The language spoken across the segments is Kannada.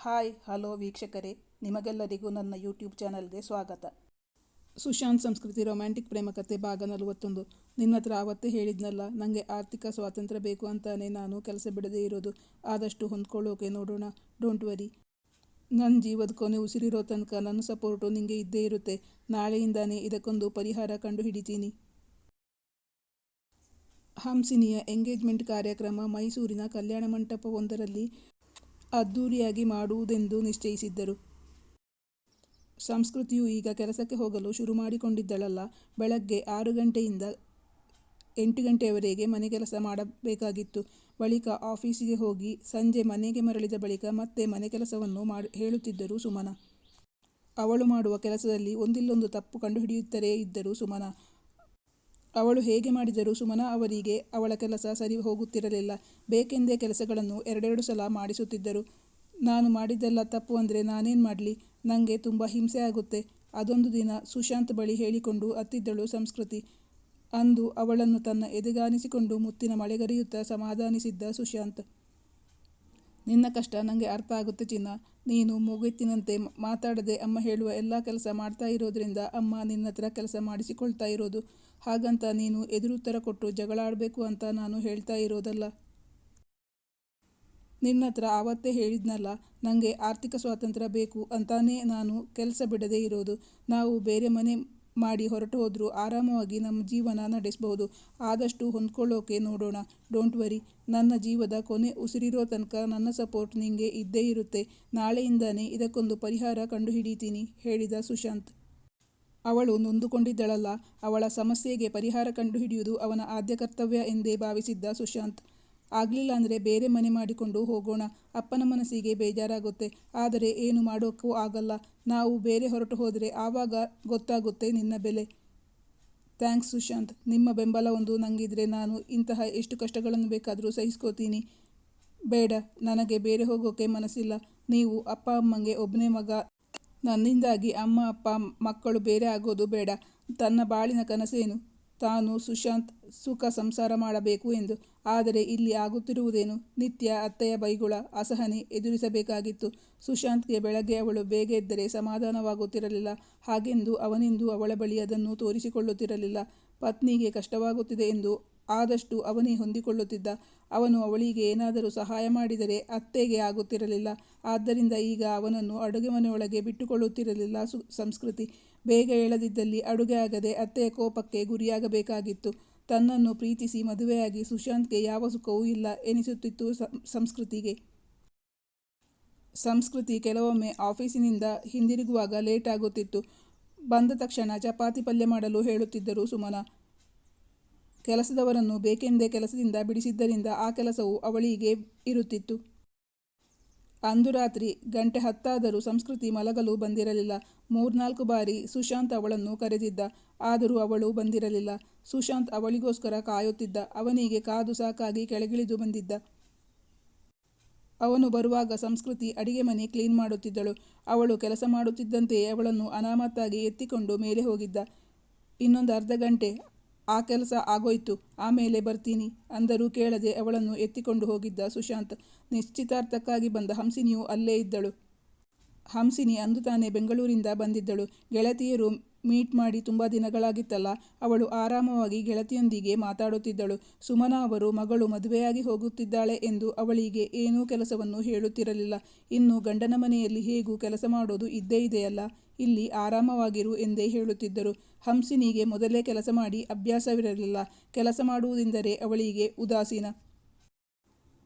ಹಾಯ್, ಹಲೋ ವೀಕ್ಷಕರೇ. ನಿಮಗೆಲ್ಲರಿಗೂ ನನ್ನ ಯೂಟ್ಯೂಬ್ ಚಾನಲ್ಗೆ ಸ್ವಾಗತ. ಸುಶಾಂತ್ ಸಂಸ್ಕೃತಿ ರೊಮ್ಯಾಂಟಿಕ್ ಪ್ರೇಮಕತೆ ಭಾಗ ನಲವತ್ತೊಂದು. ನಿನ್ನ ಹತ್ರ ಆವತ್ತೇ ಹೇಳಿದ್ನಲ್ಲ ನನಗೆ ಆರ್ಥಿಕ ಸ್ವಾತಂತ್ರ್ಯ ಬೇಕು ಅಂತಾನೆ ನಾನು ಕೆಲಸ ಬಿಡದೇ ಇರೋದು. ಆದಷ್ಟು ಹೊಂದ್ಕೊಳ್ಳೋಕೆ ನೋಡೋಣ. ಡೋಂಟ್ ವರಿ ನನ್ನ ಜೀವದ ಕೊನೆ ಉಸಿರಿರೋ ತನಕ ನನ್ನ ಸಪೋರ್ಟು ನಿಮಗೆ ಇದ್ದೇ ಇರುತ್ತೆ. ನಾಳೆಯಿಂದಾನೇ ಇದಕ್ಕೊಂದು ಪರಿಹಾರ ಕಂಡು ಹಿಡಿತೀನಿ ಹಂಸಿನಿಯ ಎಂಗೇಜ್ಮೆಂಟ್ ಕಾರ್ಯಕ್ರಮ ಮೈಸೂರಿನ ಕಲ್ಯಾಣ ಮಂಟಪವೊಂದರಲ್ಲಿ ಅದ್ಧೂರಿಯಾಗಿ ಮಾಡುವುದೆಂದು ನಿಶ್ಚಯಿಸಿದ್ದರು. ಸಂಸ್ಕೃತಿಯು ಈಗ ಕೆಲಸಕ್ಕೆ ಹೋಗಲು ಶುರು ಮಾಡಿಕೊಂಡಿದ್ದಳಲ್ಲ. ಬೆಳಗ್ಗೆ ಆರು ಗಂಟೆಯಿಂದ ಎಂಟು ಗಂಟೆಯವರೆಗೆ ಮನೆ ಕೆಲಸ ಮಾಡಬೇಕಾಗಿತ್ತು. ಬಳಿಕ ಆಫೀಸಿಗೆ ಹೋಗಿ ಸಂಜೆ ಮನೆಗೆ ಮರಳಿದ ಬಳಿಕ ಮತ್ತೆ ಮನೆ ಕೆಲಸವನ್ನು ಮಾಡಿ, ಹೇಳುತ್ತಿದ್ದರು ಸುಮನ. ಅವಳು ಮಾಡುವ ಕೆಲಸದಲ್ಲಿ ಒಂದಿಲ್ಲೊಂದು ತಪ್ಪು ಕಂಡುಹಿಡಿಯುತ್ತಲೇ ಇದ್ದರು ಸುಮನ. ಅವಳು ಹೇಗೆ ಮಾಡಿದರೂ ಸುಮನ ಅವರಿಗೆ ಅವಳ ಕೆಲಸ ಸರಿ ಹೋಗುತ್ತಿರಲಿಲ್ಲ. ಬೇಕೆಂದೇ ಕೆಲಸಗಳನ್ನು ಎರಡೆರಡು ಸಲ ಮಾಡಿಸುತ್ತಿದ್ದರು. ನಾನು ಮಾಡಿದ್ದೆಲ್ಲ ತಪ್ಪು ಅಂದರೆ ನಾನೇನು ಮಾಡಲಿ? ನನಗೆ ತುಂಬ ಹಿಂಸೆ ಆಗುತ್ತೆ. ಅದೊಂದು ದಿನ ಸುಶಾಂತ್ ಬಳಿ ಹೇಳಿಕೊಂಡು ಅತ್ತಿದ್ದಳು ಸಂಸ್ಕೃತಿ. ಅಂದು ಅವಳನ್ನು ತನ್ನ ಎದೆಗಾನಿಸಿಕೊಂಡು ಮುತ್ತಿನ ಮಳೆಗರಿಯುತ್ತಾ ಸಮಾಧಾನಿಸಿದ್ದ ಸುಶಾಂತ್. ನಿನ್ನ ಕಷ್ಟ ನನಗೆ ಅರ್ಥ ಆಗುತ್ತೆ ಚಿನ್ನ. ನೀನು ಮೂಗಿತ್ತಿನಂತೆ ಮಾತಾಡದೆ ಅಮ್ಮ ಹೇಳುವ ಎಲ್ಲ ಕೆಲಸ ಮಾಡ್ತಾ ಇರೋದ್ರಿಂದ ಅಮ್ಮ ನಿನ್ನ ಹತ್ರ ಕೆಲಸ ಮಾಡಿಸಿಕೊಳ್ತಾ ಇರೋದು. ಹಾಗಂತ ನೀನು ಎದುರುತ್ತರ ಕೊಟ್ಟು ಜಗಳಾಡಬೇಕು ಅಂತ ನಾನು ಹೇಳ್ತಾ ಇರೋದಲ್ಲ. ನಿನ್ನ ಹತ್ರ ಆವತ್ತೇ ಹೇಳಿದ್ನಲ್ಲ ನನಗೆ ಆರ್ಥಿಕ ಸ್ವಾತಂತ್ರ್ಯ ಬೇಕು ಅಂತಾನೇ ನಾನು ಕೆಲಸ ಬಿಡದೇ ಇರೋದು. ನಾವು ಬೇರೆ ಮನೆ ಮಾಡಿ ಹೊರಟು ಹೋದರೂ. ಆರಾಮವಾಗಿ ನಮ್ಮ ಜೀವನ ನಡೆಸಬಹುದು. ಆದಷ್ಟು ಹೊಂದ್ಕೊಳ್ಳೋಕೆ ನೋಡೋಣ. ಡೋಂಟ್ ವರಿ ನನ್ನ ಜೀವದ ಕೊನೆ ಉಸಿರಿರೋ ತನಕ ನನ್ನ ಸಪೋರ್ಟ್ ನಿಂಗೆ ಇದ್ದೇ ಇರುತ್ತೆ. ನಾಳೆಯಿಂದಾನೇ ಇದಕ್ಕೊಂದು ಪರಿಹಾರ ಕಂಡುಹಿಡಿತೀನಿ, ಹೇಳಿದ ಸುಶಾಂತ್. ಅವಳು ನೊಂದುಕೊಂಡಿದ್ದಳಲ್ಲ. ಅವಳ ಸಮಸ್ಯೆಗೆ ಪರಿಹಾರ ಕಂಡುಹಿಡಿಯುವುದು ಅವನ ಆದ್ಯ ಕರ್ತವ್ಯ ಎಂದೇ ಭಾವಿಸಿದ್ದ ಸುಶಾಂತ್. ಆಗಲಿಲ್ಲ ಅಂದರೆ ಬೇರೆ ಮನೆ ಮಾಡಿಕೊಂಡು ಹೋಗೋಣ. ಅಪ್ಪನ ಮನಸ್ಸಿಗೆ ಬೇಜಾರಾಗುತ್ತೆ. ಆದರೆ ಏನು ಮಾಡೋಕ್ಕೂ ಆಗಲ್ಲ. ನಾವು ಬೇರೆ ಹೊರಟು ಹೋದರೆ ಆವಾಗ ಗೊತ್ತಾಗುತ್ತೆ ನಿನ್ನ ಬೆಲೆ. ಥ್ಯಾಂಕ್ಸ್ ಸುಶಾಂತ್. ನಿಮ್ಮ ಬೆಂಬಲ ಒಂದು ನಂಗಿದ್ರೆ ನಾನು ಇಂತಹ ಎಷ್ಟು ಕಷ್ಟಗಳನ್ನು ಬೇಕಾದರೂ ಸಹಿಸ್ಕೋತೀನಿ. ಬೇಡ, ನನಗೆ ಬೇರೆ ಹೋಗೋಕೆ ಮನಸ್ಸಿಲ್ಲ. ನೀವು ಅಪ್ಪ ಅಮ್ಮಂಗೆ ಒಬ್ಬನೇ ಮಗ. ನನ್ನಿಂದಾಗಿ ಅಮ್ಮ, ಅಪ್ಪ, ಮಕ್ಕಳು ಬೇರೆ ಆಗೋದು ಬೇಡ. ತನ್ನ ಬಾಳಿನ ಕನಸೇನು? ತಾನು ಸುಶಾಂತ್ ಸುಖ ಸಂಸಾರ ಮಾಡಬೇಕು ಎಂದು. ಆದರೆ ಇಲ್ಲಿ ಆಗುತ್ತಿರುವುದೇನು? ನಿತ್ಯ ಅತ್ತೆಯ ಬೈಗುಳ ಅಸಹನೆ ಎದುರಿಸಬೇಕಾಗಿತ್ತು. ಸುಶಾಂತ್ಗೆ ಬೆಳಗ್ಗೆ ಅವಳು ಬೇಗ ಎದ್ದರೆ ಸಮಾಧಾನವಾಗುತ್ತಿರಲಿಲ್ಲ. ಹಾಗೆಂದು ಅವನೆಂದು ಅವಳ ಬಳಿ ಅದನ್ನು ತೋರಿಸಿಕೊಳ್ಳುತ್ತಿರಲಿಲ್ಲ. ಪತ್ನಿಗೆ ಕಷ್ಟವಾಗುತ್ತಿದೆ ಎಂದು ಆದಷ್ಟು ಅವನೇ ಹೊಂದಿಕೊಳ್ಳುತ್ತಿದ್ದ. ಅವನು ಅವಳಿಗೆ ಏನಾದರೂ ಸಹಾಯ ಮಾಡಿದರೆ ಅತ್ತೆಗೆ ಆಗುತ್ತಿರಲಿಲ್ಲ. ಆದ್ದರಿಂದ ಈಗ ಅವನನ್ನು ಅಡುಗೆ ಮನೆಯೊಳಗೆ ಬಿಟ್ಟುಕೊಳ್ಳುತ್ತಿರಲಿಲ್ಲ ಸು, ಸಂಸ್ಕೃತಿ. ಬೇಗ ಹೇಳದಿದ್ದಲ್ಲಿ ಅಡುಗೆ ಆಗದೆ ಅತ್ತೆಯ ಕೋಪಕ್ಕೆ ಗುರಿಯಾಗಬೇಕಾಗಿತ್ತು. ತನ್ನನ್ನು ಪ್ರೀತಿಸಿ ಮದುವೆಯಾಗಿ ಸುಶಾಂತ್ಗೆ ಯಾವ ಸುಖವೂ ಇಲ್ಲ ಎನಿಸುತ್ತಿತ್ತು ಸಂಸ್ಕೃತಿಗೆ. ಸಂಸ್ಕೃತಿ ಕೆಲವೊಮ್ಮೆ ಆಫೀಸಿನಿಂದ ಹಿಂದಿರುಗುವಾಗ ಲೇಟ್ ಆಗುತ್ತಿತ್ತು. ಬಂದ ತಕ್ಷಣ ಚಪಾತಿ ಪಲ್ಯ ಮಾಡಲು ಹೇಳುತ್ತಿದ್ದರು ಸುಮನ. ಕೆಲಸದವರನ್ನು ಬೇಕೆಂದೇ ಕೆಲಸದಿಂದ ಬಿಡಿಸಿದ್ದರಿಂದ ಆ ಕೆಲಸವು ಅವಳಿಗೆ ಇರುತ್ತಿತ್ತು. ಅಂದು ರಾತ್ರಿ ಗಂಟೆ ಹತ್ತಾದರೂ ಸಂಸ್ಕೃತಿ ಮಲಗಲು ಬಂದಿರಲಿಲ್ಲ. ಮೂರ್ನಾಲ್ಕು ಬಾರಿ ಸುಶಾಂತ್ ಅವಳನ್ನು ಕರೆದಿದ್ದ. ಆದರೂ ಅವಳು ಬಂದಿರಲಿಲ್ಲ. ಸುಶಾಂತ್ ಅವಳಿಗೋಸ್ಕರ ಕಾಯುತ್ತಿದ್ದ. ಅವನಿಗೆ ಕಾದು ಸಾಕಾಗಿ ಕೆಳಗಿಳಿದು ಬಂದಿದ್ದ. ಅವನು ಬರುವಾಗ ಸಂಸ್ಕೃತಿ ಅಡಿಗೆ ಮನೆ ಕ್ಲೀನ್ ಮಾಡುತ್ತಿದ್ದಳು. ಅವಳು ಕೆಲಸ ಮಾಡುತ್ತಿದ್ದಂತೆಯೇ ಅವಳನ್ನು ಅನಾಮತ್ತಾಗಿ ಎತ್ತಿಕೊಂಡು ಮೇಲೆ ಹೋಗಿದ್ದ. ಇನ್ನೊಂದು ಅರ್ಧ ಗಂಟೆ ಆ ಕೆಲಸ ಆಗೋಯ್ತು ಆಮೇಲೆ ಬರ್ತೀನಿ ಅಂದರೂ ಕೇಳದೆ ಅವಳನ್ನು ಎತ್ತಿಕೊಂಡು ಹೋಗಿದ್ದ ಸುಶಾಂತ್ ನಿಶ್ಚಿತಾರ್ಥಕ್ಕಾಗಿ ಬಂದ ಹಂಸಿನಿಯು ಅಲ್ಲೇ ಇದ್ದಳು. ಹಂಸಿನಿ ಅಂದು ತಾನೇ ಬೆಂಗಳೂರಿಂದ ಬಂದಿದ್ದಳು. ಗೆಳತಿಯರು ಮೀಟ್ ಮಾಡಿ ತುಂಬ ದಿನಗಳಾಗಿತ್ತಲ್ಲ, ಅವಳು ಆರಾಮವಾಗಿ ಗೆಳತಿಯೊಂದಿಗೆ ಮಾತಾಡುತ್ತಿದ್ದಳು. ಸುಮನ ಅವರು ಮಗಳು ಮದುವೆಯಾಗಿ ಹೋಗುತ್ತಿದ್ದಾಳೆ ಎಂದು ಅವಳಿಗೆ ಏನೂ ಕೆಲಸವನ್ನು ಹೇಳುತ್ತಿರಲಿಲ್ಲ. ಇನ್ನು ಗಂಡನ ಮನೆಯಲ್ಲಿ ಹೇಗೂ ಕೆಲಸ ಮಾಡೋದು ಇದ್ದೇ ಇದೆಯಲ್ಲ? ಇಲ್ಲಿ ಆರಾಮವಾಗಿರು ಎಂದೇ ಹೇಳುತ್ತಿದ್ದರು. ಹಂಸಿನಿಗೆ ಮೊದಲೇ ಕೆಲಸ ಮಾಡಿ ಅಭ್ಯಾಸವಿರಲಿಲ್ಲ. ಕೆಲಸ ಮಾಡುವುದೆಂದರೆ ಅವಳಿಗೆ ಉದಾಸೀನ.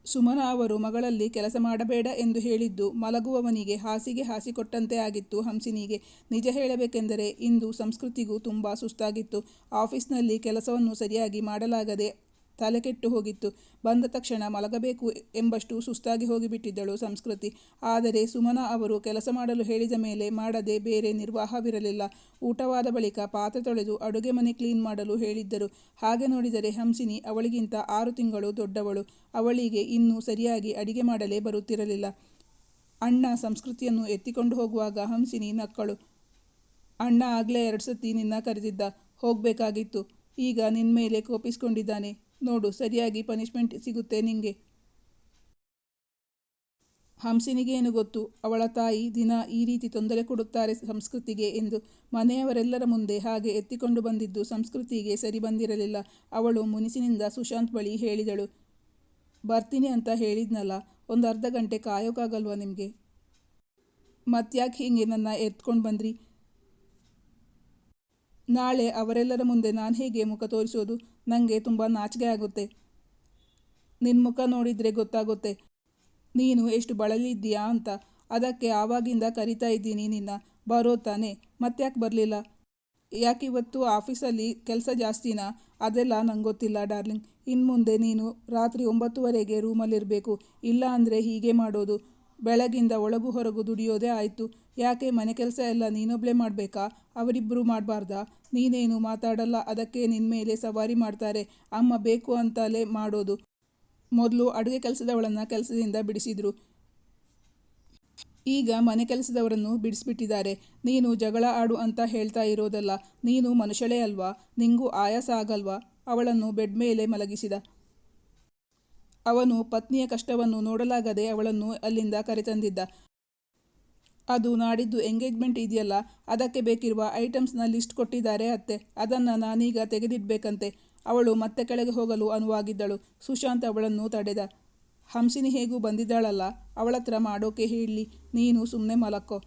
ಸುಮನ ಅವರು ಮಗಳಲ್ಲಿ ಕೆಲಸ ಮಾಡಬೇಡ ಎಂದು ಹೇಳಿದ್ದು ಮಲಗುವವನಿಗೆ ಹಾಸಿಗೆ ಹಾಸಿಕೊಟ್ಟಂತೆ ಆಗಿತ್ತು ಹಂಸಿನಿಗೆ. ನಿಜ ಹೇಳಬೇಕೆಂದರೆ ಇಂದು ಸಂಸ್ಕೃತಿಗೂ ತುಂಬ ಸುಸ್ತಾಗಿತ್ತು. ಆಫೀಸ್ನಲ್ಲಿ ಕೆಲಸವನ್ನು ಸರಿಯಾಗಿ ಮಾಡಲಾಗದೆ ತಲೆಕೆಟ್ಟು ಹೋಗಿತ್ತು. ಬಂದ ತಕ್ಷಣ ಮಲಗಬೇಕು ಎಂಬಷ್ಟು ಸುಸ್ತಾಗಿ ಹೋಗಿಬಿಟ್ಟಿದ್ದಳು ಸಂಸ್ಕೃತಿ. ಆದರೆ ಸುಮನ ಅವರು ಕೆಲಸ ಮಾಡಲು ಹೇಳಿದ ಮೇಲೆ ಮಾಡದೆ ಬೇರೆ ನಿರ್ವಾಹವಿರಲಿಲ್ಲ. ಊಟವಾದ ಬಳಿಕ ಪಾತ್ರೆ ತೊಳೆದು ಅಡುಗೆ ಮನೆ ಕ್ಲೀನ್ ಮಾಡಲು ಹೇಳಿದ್ದರು. ಹಾಗೆ ನೋಡಿದರೆ ಹಂಸಿನಿ ಅವಳಿಗಿಂತ ಆರು ತಿಂಗಳು ದೊಡ್ಡವಳು. ಅವಳಿಗೆ ಇನ್ನೂ ಸರಿಯಾಗಿ ಅಡಿಗೆ ಮಾಡಲೇ ಬರುತ್ತಿರಲಿಲ್ಲ. ಅಣ್ಣ ಸಂಸ್ಕೃತಿಯನ್ನು ಎತ್ತಿಕೊಂಡು ಹೋಗುವಾಗ ಹಂಸಿನಿ ನಕ್ಕಳು. ಅಣ್ಣ ಆಗಲೇ ಎರಡು ಸತಿ ನಿನ್ನ ಕರೆದಿದ್ದ. ಹೋಗಬೇಕಾಗಿತ್ತು. ಈಗ ನಿನ್ನ ಮೇಲೆ ಕೋಪಿಸ್ಕೊಂಡಿದ್ದಾನೆ. ನೋಡು, ಸರಿಯಾಗಿ ಪನಿಷ್ಮೆಂಟ್ ಸಿಗುತ್ತೆ ನಿಂಗೆ. ಹಂಸಿನಿಗೇನು ಗೊತ್ತು? ಅವಳ ತಾಯಿ ದಿನ ಈ ರೀತಿ ತೊಂದರೆ ಕೊಡುತ್ತಾರೆ ಸಂಸ್ಕೃತಿಗೆ ಎಂದು ಮನೆಯವರೆಲ್ಲರ ಮುಂದೆ ಹಾಗೆ ಎತ್ತಿಕೊಂಡು ಬಂದಿದ್ದು ಸಂಸ್ಕೃತಿಗೆ ಸರಿ ಬಂದಿರಲಿಲ್ಲ. ಅವಳು ಮುನಿಸಿನಿಂದ ಸುಶಾಂತ್ ಬಳಿ ಹೇಳಿದಳು, ಬರ್ತೀನಿ ಅಂತ ಹೇಳಿದ್ನಲ್ಲ, ಒಂದು ಅರ್ಧ ಗಂಟೆ ಕಾಯೋಕ್ಕಾಗಲ್ವಾ ನಿಮಗೆ? ಮತ್ತ್ಯಾಕೆ ಹೀಗೆ ನನ್ನ ಎತ್ಕೊಂಡು ಬಂದ್ರಿ? ನಾಳೆ ಅವರೆಲ್ಲರ ಮುಂದೆ ನಾನು ಹೇಗೆ ಮುಖ ತೋರಿಸೋದು? ನನಗೆ ತುಂಬ ನಾಚಿಕೆ ಆಗುತ್ತೆ. ನಿನ್ನ ಮುಖ ನೋಡಿದರೆ ಗೊತ್ತಾಗುತ್ತೆ. ನೀನು ಎಷ್ಟು ಬಳಲಿದ್ದೀಯಾ ಅಂತ. ಅದಕ್ಕೆ ಆವಾಗಿಂದ ಕರಿತಾ ಇದ್ದೀನಿ ನಿನ್ನ. ಬರೋ ತಾನೆ. ಮತ್ತ್ಯಾಕೆ ಬರಲಿಲ್ಲ? ಯಾಕೆ ಇವತ್ತು ಆಫೀಸಲ್ಲಿ ಕೆಲಸ ಜಾಸ್ತಿನಾ? ಅದೆಲ್ಲ ನಂಗೆ ಗೊತ್ತಿಲ್ಲ ಡಾರ್ಲಿಂಗ್. ಇನ್ನು ಮುಂದೆ ನೀನು ರಾತ್ರಿ ಒಂಬತ್ತುವರೆಗೆ ರೂಮಲ್ಲಿರಬೇಕು. ಇಲ್ಲ ಅಂದರೆ ಹೀಗೆ ಮಾಡೋದು. ಬೆಳಗಿಂದ ಒಳಗು ಹೊರಗು ದುಡಿಯೋದೇ ಆಯಿತು. ಯಾಕೆ ಮನೆ ಕೆಲಸ ಎಲ್ಲ ನೀನೊಬ್ಳೆ ಮಾಡಬೇಕಾ? ಅವರಿಬ್ಬರು ಮಾಡಬಾರ್ದಾ? ನೀನೇನು ಮಾತಾಡಲ್ಲ, ಅದಕ್ಕೆ ನಿನ್ನ ಮೇಲೆ ಸವಾರಿ ಮಾಡ್ತಾರೆ. ಅಮ್ಮ ಬೇಕು ಅಂತಲೇ ಮಾಡೋದು. ಮೊದಲು ಅಡುಗೆ ಕೆಲಸದವಳನ್ನು ಕೆಲಸದಿಂದ ಬಿಡಿಸಿದ್ರು. ಈಗ ಮನೆ ಕೆಲಸದವರನ್ನು ಬಿಡಿಸ್ಬಿಟ್ಟಿದ್ದಾರೆ. ನೀನು ಜಗಳ ಆಡು ಅಂತ ಹೇಳ್ತಾ ಇರೋದಲ್ಲ, ನೀನು ಮನುಷ್ಯಳೇ ಅಲ್ವಾ? ನಿಂಗೂ ಆಯಾಸ ಆಗಲ್ವಾ? ಅವಳನ್ನು ಬೆಡ್ ಮೇಲೆ ಮಲಗಿಸಿದ. ಅವನು ಪತ್ನಿಯ ಕಷ್ಟವನ್ನು ನೋಡಲಾಗದೆ ಅವಳನ್ನು ಅಲ್ಲಿಂದ ಕರೆತಂದಿದ್ದ. ಅದು ನಾಡಿದ್ದು ಎಂಗೇಜ್ಮೆಂಟ್ ಇದೆಯಲ್ಲ, ಅದಕ್ಕೆ ಬೇಕಿರುವ ಐಟಮ್ಸ್ನ ಲಿಸ್ಟ್ ಕೊಟ್ಟಿದ್ದಾರೆ ಅತ್ತೆ. ಅದನ್ನು ನಾನೀಗ ತೆಗೆದಿಡ್ಬೇಕಂತೆ. ಅವಳು ಮತ್ತೆ ಕೆಳಗೆ ಹೋಗಲು ಅನುವಾಗಿದ್ದಳು. ಸುಶಾಂತ್ ಅವಳನ್ನು ತಡೆದ. ಹಂಸಿನಿ ಹೇಗೂ ಬಂದಿದ್ದಾಳಲ್ಲ, ಅವಳತ್ರ ಮಾಡೋಕೆ ಹೇಳಿ, ನೀನು ಸುಮ್ಮನೆ ಮಲಕ್ಕೋ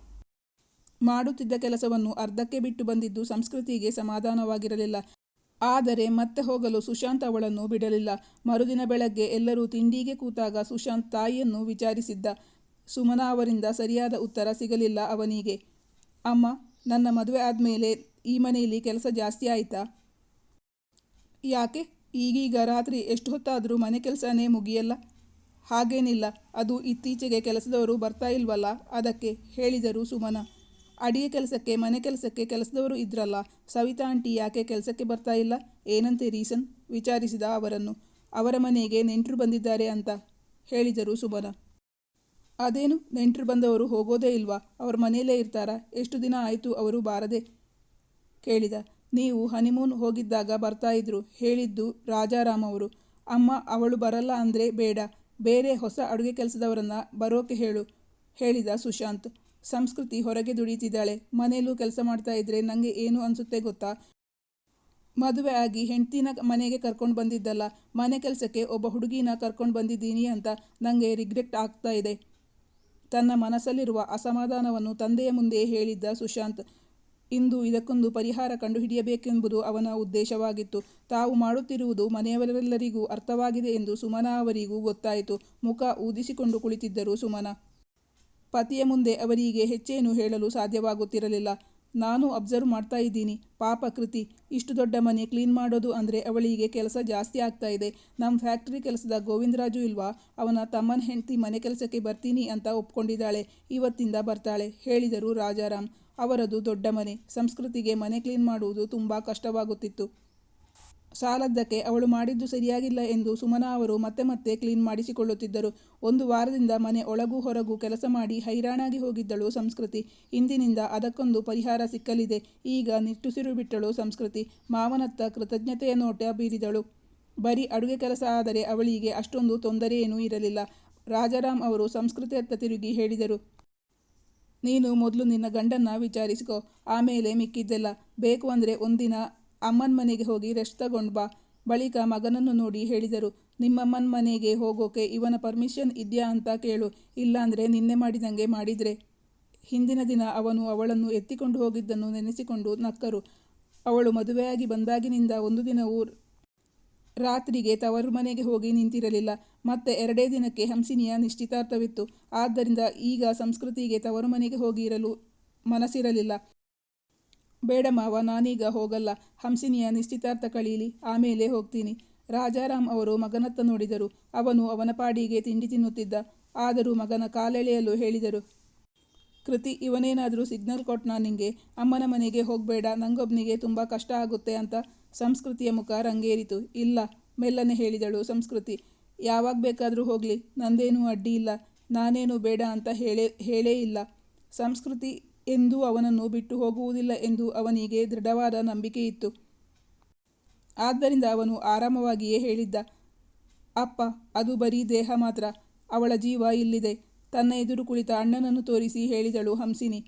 ಮಾಡುತ್ತಿದ್ದ ಕೆಲಸವನ್ನು ಅರ್ಧಕ್ಕೆ ಬಿಟ್ಟು ಬಂದಿದ್ದು ಸಂಸ್ಕೃತಿಗೆ ಸಮಾಧಾನವಾಗಿರಲಿಲ್ಲ. ಆದರೆ ಮತ್ತೆ ಹೋಗಲು ಸುಶಾಂತ್ ಅವಳನ್ನು ಬಿಡಲಿಲ್ಲ. ಮರುದಿನ ಬೆಳಗ್ಗೆ ಎಲ್ಲರೂ ತಿಂಡಿಗೆ ಕೂತಾಗ ಸುಶಾಂತ್ ತಾಯಿಯನ್ನು ವಿಚಾರಿಸಿದ್ದ. ಸುಮನಾ ಅವರಿಂದ ಸರಿಯಾದ ಉತ್ತರ ಸಿಗಲಿಲ್ಲ ಅವನಿಗೆ. ಅಮ್ಮ, ನನ್ನ ಮದುವೆ ಆದಮೇಲೆ ಈ ಮನೆಯಲ್ಲಿ ಕೆಲಸ ಜಾಸ್ತಿ ಆಯಿತಾ? ಯಾಕೆ? ಈಗೀಗ ರಾತ್ರಿ ಎಷ್ಟು ಹೊತ್ತಾದರೂ ಮನೆ ಕೆಲಸನೇ ಮುಗಿಯಲ್ಲ? ಹಾಗೇನಿಲ್ಲ. ಅದು ಇತ್ತೀಚೆಗೆ ಕೆಲಸದವರು ಬರ್ತಾ ಇಲ್ವಲ್ಲ? ಅದಕ್ಕೆ ಹೇಳಿದರು ಸುಮನ. ಅಡಿಗೆ ಕೆಲಸಕ್ಕೆ, ಮನೆ ಕೆಲಸಕ್ಕೆ ಕೆಲಸದವರು ಇದ್ರಲ್ಲ. ಸವಿತಾ ಆಂಟಿ ಯಾಕೆ ಕೆಲಸಕ್ಕೆ ಬರ್ತಾ ಇಲ್ಲ? ಏನಂತೆ ರೀಸನ್? ವಿಚಾರಿಸಿದ ಅವರನ್ನು. ಅವರ ಮನೆಗೆ ನೆಂಟರು ಬಂದಿದ್ದಾರೆ ಅಂತ ಹೇಳಿದರು ಸುಮನ. ಅದೇನು? ನೆಂಟರು ಬಂದವರು ಹೋಗೋದೇ ಇಲ್ವಾ? ಅವ್ರ ಮನೆಯಲ್ಲೇ ಇರ್ತಾರಾ? ಎಷ್ಟು ದಿನ ಆಯಿತು ಅವರು ಬಾರದೆ? ಕೇಳಿದ. ನೀವು ಹನಿಮೂನ್ ಹೋಗಿದ್ದಾಗ ಬರ್ತಾ ಇದ್ರು, ಹೇಳಿದ್ದು ರಾಜಾರಾಮ್ ಅವರು. ಅಮ್ಮ, ಅವಳು ಬರಲ್ಲ ಅಂದರೆ ಬೇಡ. ಬೇರೆ ಹೊಸ ಅಡುಗೆ ಕೆಲಸದವರನ್ನ ಬರೋಕೆ ಹೇಳು, ಹೇಳಿದ ಸುಶಾಂತ್. ಸಂಸ್ಕೃತಿ ಹೊರಗೆ ದುಡಿತಿದ್ದಾಳೆ. ಮನೆಯಲ್ಲೂ ಕೆಲಸ ಮಾಡ್ತಾ ಇದ್ರೆ ನನಗೆ ಏನು ಅನಿಸುತ್ತೆ ಗೊತ್ತಾ? ಮದುವೆ ಆಗಿ ಹೆಂಡ್ತಿನ ಮನೆಗೆ ಕರ್ಕೊಂಡು ಬಂದಿದ್ದಲ್ಲ. ಮನೆ ಕೆಲಸಕ್ಕೆ ಒಬ್ಬ ಹುಡುಗಿನ ಕರ್ಕೊಂಡು ಬಂದಿದ್ದೀನಿ ಅಂತ ನನಗೆ ರಿಗ್ರೆಟ್ ಆಗ್ತಾ ಇದೆ. ತನ್ನ ಮನಸ್ಸಲ್ಲಿರುವ ಅಸಮಾಧಾನವನ್ನು ತಂದೆಯ ಮುಂದೆ ಹೇಳಿದ್ದ ಸುಶಾಂತ್, ಇಂದು ಇದಕ್ಕೊಂದು ಪರಿಹಾರ ಕಂಡುಹಿಡಿಯಬೇಕೆಂಬುದು ಅವನ ಉದ್ದೇಶವಾಗಿತ್ತು. ತಾವು ಮಾಡುತ್ತಿರುವುದು ಮನೆಯವರೆಲ್ಲರಿಗೂ ಅರ್ಥವಾಗಿದೆ ಎಂದು ಸುಮನಾ ಅವರಿಗೂ ಗೊತ್ತಾಯಿತು. ಮುಖ ಊದಿಸಿಕೊಂಡು ಕುಳಿತಿದ್ದರು ಸುಮನ. ಪತಿಯ ಮುಂದೆ ಅವರಿಗೆ ಹೆಚ್ಚೇನು ಹೇಳಲು ಸಾಧ್ಯವಾಗುತ್ತಿರಲಿಲ್ಲ. ನಾನು ಅಬ್ಸರ್ವ್ ಮಾಡ್ತಾ ಇದ್ದೀನಿ. ಪಾಪ ಕೃತಿ, ಇಷ್ಟು ದೊಡ್ಡ ಮನೆ ಕ್ಲೀನ್ ಮಾಡೋದು ಅಂದರೆ ಅವಳಿಗೆ ಕೆಲಸ ಜಾಸ್ತಿ ಆಗ್ತಾ ಇದೆ. ನಮ್ಮ ಫ್ಯಾಕ್ಟ್ರಿ ಕೆಲಸದ ಗೋವಿಂದರಾಜು ಇಲ್ವಾ? ಅವನ ತಮ್ಮನ ಹೆಂಡತಿ ಮನೆ ಕೆಲಸಕ್ಕೆ ಬರ್ತೀನಿ ಅಂತ ಒಪ್ಕೊಂಡಿದ್ದಾಳೆ. ಇವತ್ತಿಂದ ಬರ್ತಾಳೆ, ಹೇಳಿದರು ರಾಜಾರಾಮ್. ಅವರದು ದೊಡ್ಡ ಮನೆ. ಸಂಸ್ಕೃತಿಗೆ ಮನೆ ಕ್ಲೀನ್ ಮಾಡುವುದು ತುಂಬ ಕಷ್ಟವಾಗುತ್ತಿತ್ತು. ಸಾಲದ್ದಕ್ಕೆ ಅವಳು ಮಾಡಿದ್ದು ಸರಿಯಾಗಿಲ್ಲ ಎಂದು ಸುಮನಾ ಅವರು ಮತ್ತೆ ಮತ್ತೆ ಕ್ಲೀನ್ ಮಾಡಿಸಿಕೊಳ್ಳುತ್ತಿದ್ದರು. ಒಂದು ವಾರದಿಂದ ಮನೆ ಒಳಗೂ ಹೊರಗೂ ಕೆಲಸ ಮಾಡಿ ಹೈರಾಣಾಗಿ ಹೋಗಿದ್ದಳು ಸಂಸ್ಕೃತಿ. ಇಂದಿನಿಂದ ಅದಕ್ಕೊಂದು ಪರಿಹಾರ ಸಿಕ್ಕಲಿದೆ. ಈಗ ನಿಟ್ಟುಸಿರು ಬಿಟ್ಟಳು ಸಂಸ್ಕೃತಿ. ಮಾವನತ್ತ ಕೃತಜ್ಞತೆಯ ನೋಟ ಬೀರಿದಳು. ಬರೀ ಅಡುಗೆ ಕೆಲಸ ಆದರೆ ಅವಳಿಗೆ ಅಷ್ಟೊಂದು ತೊಂದರೆಯೇನೂ ಇರಲಿಲ್ಲ. ರಾಜಾರಾಮ್ ಅವರು ಸಂಸ್ಕೃತಿಯತ್ತ ತಿರುಗಿ ಹೇಳಿದರು. ನೀನು ಮೊದಲು ನಿನ್ನ ಗಂಡನ್ನ ವಿಚಾರಿಸಿಕೊ. ಆಮೇಲೆ ಮಿಕ್ಕಿದ್ದೆಲ್ಲ. ಬೇಕು ಅಂದರೆ ಒಂದಿನ ಅಮ್ಮನ ಮನೆಗೆ ಹೋಗಿ ರೆಸ್ಟ್ ತಗೊಂಡು ಬಾ. ಬಳಿಕ ಮಗನನ್ನು ನೋಡಿ ಹೇಳಿದರು ನಿಮ್ಮಮ್ಮನ ಮನೆಗೆ ಹೋಗೋಕೆ ಇವನ ಪರ್ಮಿಷನ್ ಇದೆಯಾ ಅಂತ ಕೇಳು. ಇಲ್ಲಾಂದರೆ ನಿನ್ನೆ ಮಾಡಿದಂಗೆ ಮಾಡಿದರೆ. ಹಿಂದಿನ ದಿನ ಅವನು ಅವಳನ್ನು ಎತ್ತಿಕೊಂಡು ಹೋಗಿದ್ದನ್ನು ನೆನೆಸಿಕೊಂಡು ನಕ್ಕರು. ಅವಳು ಮದುವೆಯಾಗಿ ಬಂದಾಗಿನಿಂದ ಒಂದು ದಿನವೂ ರಾತ್ರಿಗೆ ತವರು ಮನೆಗೆ ಹೋಗಿ ನಿಂತಿರಲಿಲ್ಲ. ಮತ್ತೆ ಎರಡೇ ದಿನಕ್ಕೆ ಹಂಸಿನಿಯ ನಿಶ್ಚಿತಾರ್ಥವಿತ್ತು. ಆದ್ದರಿಂದ ಈಗ ಸಂಸ್ಕೃತಿಗೆ ತವರು ಮನೆಗೆ ಹೋಗಿರಲು ಮನಸ್ಸಿರಲಿಲ್ಲ. ಬೇಡ ಮಾವ, ನಾನೀಗ ಹೋಗಲ್ಲ. ಹಂಸಿನಿಯ ನಿಶ್ಚಿತಾರ್ಥ ಕಳೀಲಿ, ಆಮೇಲೆ ಹೋಗ್ತೀನಿ. ರಾಜಾರಾಮ್ ಅವರು ಮಗನತ್ತ ನೋಡಿದರು. ಅವನು ಅವನ ಪಾಡಿಗೆ ತಿಂಡಿ ತಿನ್ನುತ್ತಿದ್ದ. ಆದರೂ ಮಗನ ಕಾಲೆಳೆಯಲು ಹೇಳಿದರು, ಕೃತಿ, ಇವನೇನಾದರೂ ಸಿಗ್ನಲ್ ಕೊಟ್ನಾ ನಿಂಗೆ? ಅಮ್ಮನ ಮನೆಗೆ ಹೋಗಬೇಡ ನಂಗೊಬ್ಬನಿಗೆ ತುಂಬ ಕಷ್ಟ ಆಗುತ್ತೆ ಅಂತ ಸಂಸ್ಕೃತಿಯ ಮುಖ ರಂಗೇರಿತು. ಇಲ್ಲ, ಮೆಲ್ಲನೆ ಹೇಳಿದಳು ಸಂಸ್ಕೃತಿ. ಯಾವಾಗ ಬೇಕಾದರೂ ಹೋಗಲಿ, ನಂದೇನೂ ಅಡ್ಡಿ ಇಲ್ಲ. ನಾನೇನು ಬೇಡ ಅಂತ ಹೇಳೇ ಹೇಳೇ ಇಲ್ಲ. ಸಂಸ್ಕೃತಿ ಎಂದೂ ಅವನನ್ನು ಬಿಟ್ಟು ಹೋಗುವುದಿಲ್ಲ ಎಂದು ಅವನಿಗೆ ದೃಢವಾದ ನಂಬಿಕೆ ಇತ್ತು. ಆದ್ದರಿಂದ ಅವನು ಆರಾಮವಾಗಿಯೇ ಹೇಳಿದ್ದ, ಅಪ್ಪ, ಅದು ಬರೀ ದೇಹ ಮಾತ್ರ, ಅವಳ ಜೀವ ಇಲ್ಲಿದೆ. ತನ್ನ ಎದುರು ಕುಳಿತ ಅಣ್ಣನನ್ನು ತೋರಿಸಿ ಹೇಳಿದಳು ಹಂಸಿನಿ.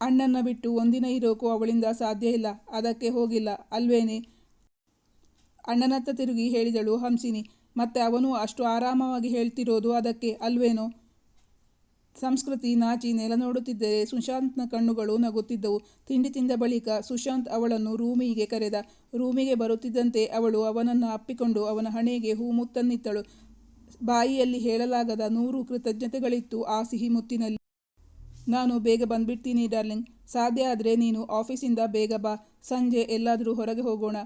ಅಣ್ಣನ ಬಿಟ್ಟು ಒಂದಿನ ಇರೋಕು ಅವಳಿಂದ ಸಾಧ್ಯ ಇಲ್ಲ, ಅದಕ್ಕೆ ಹೋಗಿಲ್ಲ, ಅಲ್ವೇನೆ? ಅಣ್ಣನತ್ತ ತಿರುಗಿ ಹೇಳಿದಳು ಹಂಸಿನಿ, ಮತ್ತೆ ಅವನು ಅಷ್ಟು ಆರಾಮವಾಗಿ ಹೇಳ್ತಿರೋದು ಅದಕ್ಕೆ, ಅಲ್ವೇನೋ? ಸಂಸ್ಕೃತಿ ನಾಚಿ ನೆಲ ನೋಡುತ್ತಿದ್ದರೆ ಸುಶಾಂತ್ನ ಕಣ್ಣುಗಳು ನಗುತ್ತಿದ್ದವು. ತಿಂಡಿ ತಿಂದ ಬಳಿಕ ಸುಶಾಂತ್ ಅವಳನ್ನು ರೂಮಿಗೆ ಕರೆದ. ರೂಮಿಗೆ ಬರುತ್ತಿದ್ದಂತೆ ಅವಳು ಅವನನ್ನು ಅಪ್ಪಿಕೊಂಡು ಅವನ ಹಣೆಗೆ ಹೂ ಮುತ್ತನ್ನಿತ್ತಳು. ಬಾಯಿಯಲ್ಲಿ ಹೇಳಲಾಗದ ನೂರು ಕೃತಜ್ಞತೆಗಳಿತ್ತು ಆ ಸಿಹಿ ಮುತ್ತಿನಲ್ಲಿ. ನಾನು ಬೇಗ ಬಂದ್ಬಿಡ್ತೀನಿ ಡಾರ್ಲಿಂಗ್. ಸಾಧ್ಯ ಆದರೆ ನೀನು ಆಫೀಸಿಂದ ಬೇಗ ಬಾ. ಸಂಜೆ ಎಲ್ಲಾದರೂ ಹೊರಗೆ ಹೋಗೋಣ.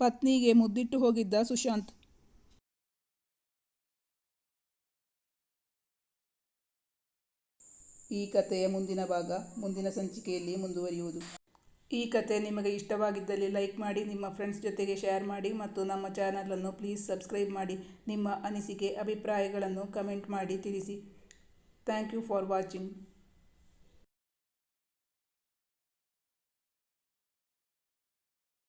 ಪತ್ನಿಗೆ ಮುದ್ದಿಟ್ಟು ಹೋಗಿದ್ದ ಸುಶಾಂತ್. ಈ ಕಥೆಯ ಮುಂದಿನ ಭಾಗ, ಮುಂದಿನ ಸಂಚಿಕೆಯಲ್ಲಿ ಮುಂದುವರಿಯುವುದು. ಈ ಕಥೆ ನಿಮಗೆ ಇಷ್ಟವಾಗಿದ್ದಲ್ಲಿ ಲೈಕ್ ಮಾಡಿ, ನಿಮ್ಮ ಫ್ರೆಂಡ್ಸ್ ಜೊತೆಗೆ ಶೇರ್ ಮಾಡಿ ಮತ್ತು ನಮ್ಮ ಚಾನಲನ್ನು ಪ್ಲೀಸ್ ಸಬ್ಸ್ಕ್ರೈಬ್ ಮಾಡಿ. ನಿಮ್ಮ ಅನಿಸಿಕೆ, ಅಭಿಪ್ರಾಯಗಳನ್ನು ಕಮೆಂಟ್ ಮಾಡಿ ತಿಳಿಸಿ. Thank you for watching.